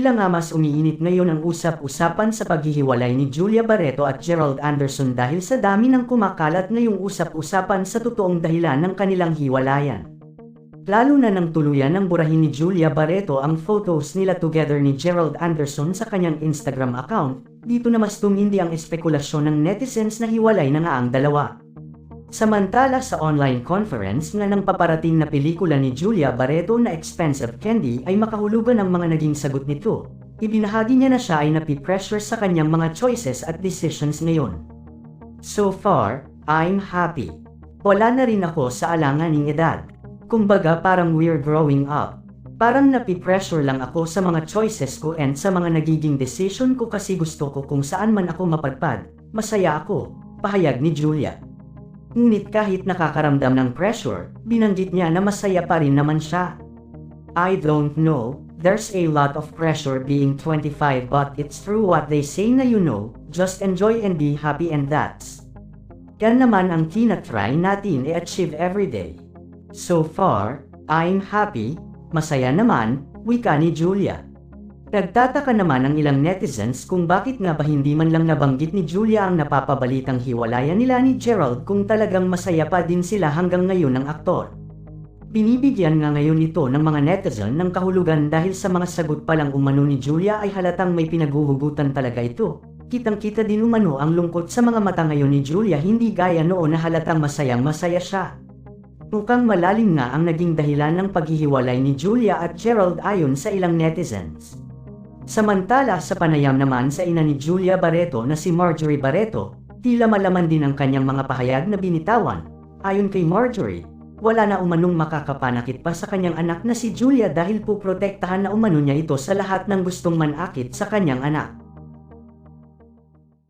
Tila nga mas umiinit ngayon ang usap-usapan sa paghihiwalay ni Julia Barreto at Gerald Anderson dahil sa dami ng kumakalat ngayong usap-usapan sa totoong dahilan ng kanilang hiwalayan. Lalo na nang tuluyan ng burahin ni Julia Barreto ang photos nila together ni Gerald Anderson sa kanyang Instagram account, dito na mas tumindi ang espekulasyon ng netizens na hiwalay na nga ang dalawa. Samantala sa online conference nga ng paparating na pelikula ni Julia Barreto na Expensive Candy ay makahulugan ang mga naging sagot nito. Ibinahagi niya na siya ay napipressure sa kanyang mga choices at decisions ngayon. So far, I'm happy. Wala na rin ako sa alanganing edad. Kumbaga parang we're growing up. Parang napipressure lang ako sa mga choices ko and sa mga nagiging decision ko kasi gusto ko kung saan man ako mapadpad. Masaya ako, pahayag ni Julia. Ngunit kahit nakakaramdam ng pressure, binanggit niya na masaya pa rin naman siya. I don't know, there's a lot of pressure being 25 but it's true what they say na you know, just enjoy and be happy and that's. Yan naman ang tinatry natin i-achieve everyday. So far, I'm happy, masaya naman, wika ni Julia. Nagtataka naman ang ilang netizens kung bakit nga ba hindi man lang nabanggit ni Julia ang napapabalitang hiwalayan nila ni Gerald kung talagang masaya pa din sila hanggang ngayon ng aktor. Binibigyan nga ngayon ito ng mga netizen ng kahulugan dahil sa mga sagot pa lang umano ni Julia ay halatang may pinaguhugutan talaga ito. Kitang-kita din umano ang lungkot sa mga mata ngayon ni Julia hindi gaya noon na halatang masayang masaya siya. Mukhang malalim nga ang naging dahilan ng paghihiwalay ni Julia at Gerald ayon sa ilang netizens. Samantala sa panayam naman sa ina ni Julia Barreto na si Marjorie Barreto, tila malaman din ang kanyang mga pahayag na binitawan. Ayon kay Marjorie, wala na umanong makakapanakit pa sa kanyang anak na si Julia dahil po protektahan na umano niya ito sa lahat ng gustong manakit sa kanyang anak.